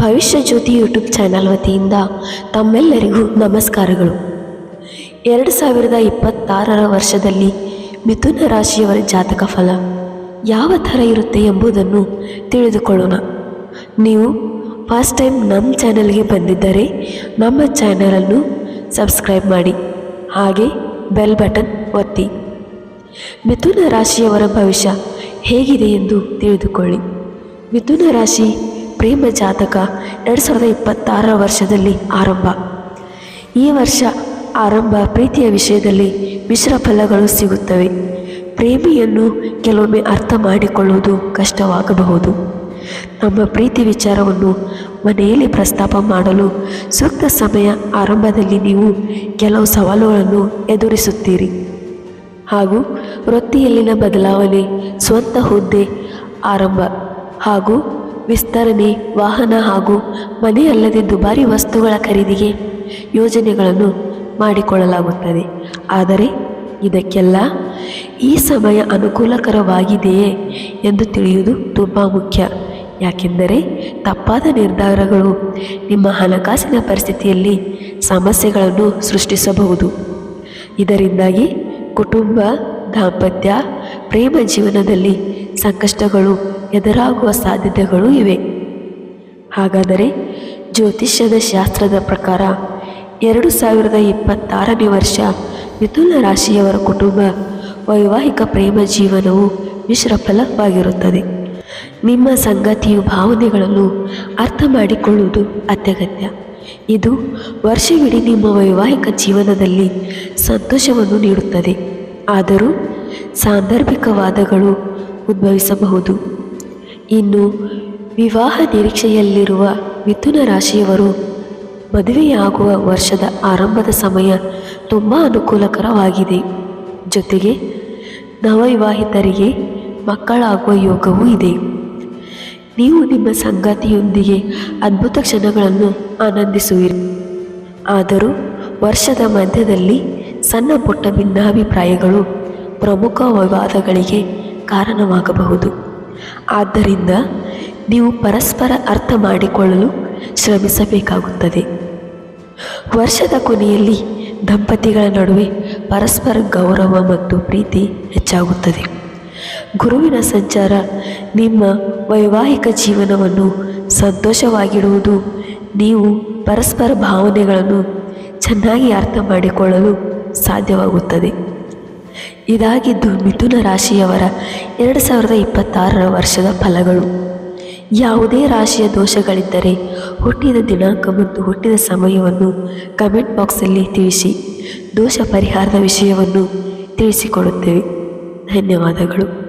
ಭವಿಷ್ಯ ಜ್ಯೋತಿ YouTube channel ವತಿಯಿಂದ ತಮ್ಮೆಲ್ಲರಿಗೂ ನಮಸ್ಕಾರಗಳು. ಎರಡು ಸಾವಿರದ ಇಪ್ಪತ್ತಾರರ ವರ್ಷದಲ್ಲಿ ಮಿಥುನ ರಾಶಿಯವರ ಜಾತಕ ಫಲ ಯಾವ ಥರ ಇರುತ್ತೆ ಎಂಬುದನ್ನು ತಿಳಿದುಕೊಳ್ಳೋಣ. ನೀವು ಫಸ್ಟ್ ಟೈಮ್ ನಮ್ಮ ಚಾನಲ್ಗೆ ಬಂದಿದ್ದರೆ ನಮ್ಮ ಚಾನಲನ್ನು ಸಬ್ಸ್ಕ್ರೈಬ್ ಮಾಡಿ, ಹಾಗೆ ಬೆಲ್ ಬಟನ್ ಒತ್ತಿ. ಮಿಥುನ ರಾಶಿಯವರ ಭವಿಷ್ಯ ಹೇಗಿದೆ ಎಂದು ತಿಳಿದುಕೊಳ್ಳಿ. ಮಿಥುನ ರಾಶಿ ಪ್ರೇಮ ಜಾತಕ ಎರಡು ಸಾವಿರದ ಇಪ್ಪತ್ತಾರರ ವರ್ಷದಲ್ಲಿ ಆರಂಭ. ಈ ವರ್ಷ ಆರಂಭ ಪ್ರೀತಿಯ ವಿಷಯದಲ್ಲಿ ಮಿಶ್ರ ಫಲಗಳು ಸಿಗುತ್ತವೆ. ಪ್ರೇಮಿಯನ್ನು ಕೆಲವೊಮ್ಮೆ ಅರ್ಥ ಮಾಡಿಕೊಳ್ಳುವುದು ಕಷ್ಟವಾಗಬಹುದು. ನಮ್ಮ ಪ್ರೀತಿ ವಿಚಾರವನ್ನು ಮನೆಯಲ್ಲಿ ಪ್ರಸ್ತಾಪ ಮಾಡಲು ಸೂಕ್ತ ಸಮಯ ಆರಂಭದಲ್ಲಿ ನೀವು ಕೆಲವು ಸವಾಲುಗಳನ್ನು ಎದುರಿಸುತ್ತೀರಿ. ಹಾಗೂ ವೃತ್ತಿಯಲ್ಲಿನ ಬದಲಾವಣೆ ಸ್ವಂತ ಹುದ್ದೆ ಆರಂಭ ಹಾಗೂ ವಿಸ್ತರಣೆ, ವಾಹನ ಹಾಗೂ ಮನೆ ಅಲ್ಲದೆ ದುಬಾರಿ ವಸ್ತುಗಳ ಖರೀದಿಗೆ ಯೋಜನೆಗಳನ್ನು ಮಾಡಿಕೊಳ್ಳಲಾಗುತ್ತದೆ. ಆದರೆ ಇದಕ್ಕೆಲ್ಲ ಈ ಸಮಯ ಅನುಕೂಲಕರವಾಗಿದೆಯೇ ಎಂದು ತಿಳಿಯುವುದು ತುಂಬ ಮುಖ್ಯ. ಯಾಕೆಂದರೆ ತಪ್ಪಾದ ನಿರ್ಧಾರಗಳು ನಿಮ್ಮ ಹಣಕಾಸಿನ ಪರಿಸ್ಥಿತಿಯಲ್ಲಿ ಸಮಸ್ಯೆಗಳನ್ನು ಸೃಷ್ಟಿಸಬಹುದು. ಇದರಿಂದಾಗಿ ಕುಟುಂಬ, ದಾಂಪತ್ಯ, ಪ್ರೇಮ ಜೀವನದಲ್ಲಿ ಸಂಕಷ್ಟಗಳು ಎದುರಾಗುವ ಸಾಧ್ಯತೆಗಳು ಇವೆ. ಹಾಗಾದರೆ ಜ್ಯೋತಿಷ್ಯದ ಶಾಸ್ತ್ರದ ಪ್ರಕಾರ ಎರಡು ಸಾವಿರದ ಇಪ್ಪತ್ತಾರನೇ ವರ್ಷ ಮಿಥುನ ರಾಶಿಯವರ ಕುಟುಂಬ ವೈವಾಹಿಕ ಪ್ರೇಮ ಜೀವನವು ಮಿಶ್ರ ಫಲವಾಗಿರುತ್ತದೆ ನಿಮ್ಮ ಸಂಗತಿಯು ಭಾವನೆಗಳನ್ನು ಅರ್ಥ ಮಾಡಿಕೊಳ್ಳುವುದು ಅತ್ಯಗತ್ಯ. ಇದು ವರ್ಷವಿಡೀ ನಿಮ್ಮ ವೈವಾಹಿಕ ಜೀವನದಲ್ಲಿ ಸಂತೋಷವನ್ನು ನೀಡುತ್ತದೆ. ಆದರೂ ಸಾಂದರ್ಭಿಕ ವಾದಗಳು ಉದ್ಭವಿಸಬಹುದು. ಇನ್ನು ವಿವಾಹ ನಿರೀಕ್ಷೆಯಲ್ಲಿರುವ ಮಿಥುನ ರಾಶಿಯವರು ಮದುವೆಯಾಗುವ ವರ್ಷದ ಆರಂಭದ ಸಮಯ ತುಂಬ ಅನುಕೂಲಕರವಾಗಿದೆ. ಜೊತೆಗೆ ನವವಿವಾಹಿತರಿಗೆ ಮಕ್ಕಳಾಗುವ ಯೋಗವೂ ಇದೆ. ನೀವು ನಿಮ್ಮ ಸಂಗಾತಿಯೊಂದಿಗೆ ಅದ್ಭುತ ಕ್ಷಣಗಳನ್ನು ಆನಂದಿಸುವಿರಿ. ಆದರೂ ವರ್ಷದ ಮಧ್ಯದಲ್ಲಿ ಸಣ್ಣ ಪುಟ್ಟ ಭಿನ್ನಾಭಿಪ್ರಾಯಗಳು ಪ್ರಮುಖ ವಿವಾದಗಳಿಗೆ ಕಾರಣವಾಗಬಹುದು. ಆದ್ದರಿಂದ ನೀವು ಪರಸ್ಪರ ಅರ್ಥ ಮಾಡಿಕೊಳ್ಳಲು ಶ್ರಮಿಸಬೇಕಾಗುತ್ತದೆ. ವರ್ಷದ ಕೊನೆಯಲ್ಲಿ ದಂಪತಿಗಳ ನಡುವೆ ಪರಸ್ಪರ ಗೌರವ ಮತ್ತು ಪ್ರೀತಿ ಹೆಚ್ಚಾಗುತ್ತದೆ. ಗುರುವಿನ ಸಂಚಾರ ನಿಮ್ಮ ವೈವಾಹಿಕ ಜೀವನವನ್ನು ಸಂತೋಷವಾಗಿಡುವುದು, ನೀವು ಪರಸ್ಪರ ಭಾವನೆಗಳನ್ನು ಚೆನ್ನಾಗಿ ಅರ್ಥ ಮಾಡಿಕೊಳ್ಳಲು ಸಾಧ್ಯವಾಗುತ್ತದೆ. ಇದಾಗಿದ್ದು ಮಿಥುನ ರಾಶಿಯವರ ಎರಡು ಸಾವಿರದ ಇಪ್ಪತ್ತಾರರ ವರ್ಷದ ಫಲಗಳು. ಯಾವುದೇ ರಾಶಿಯ ದೋಷಗಳಿದ್ದರೆ ಹುಟ್ಟಿದ ದಿನಾಂಕ ಮತ್ತು ಹುಟ್ಟಿದ ಸಮಯವನ್ನು ಕಮೆಂಟ್ ಬಾಕ್ಸಲ್ಲಿ ತಿಳಿಸಿ. ದೋಷ ಪರಿಹಾರದ ವಿಷಯವನ್ನು ತಿಳಿಸಿಕೊಡುತ್ತೇವೆ. ಧನ್ಯವಾದಗಳು.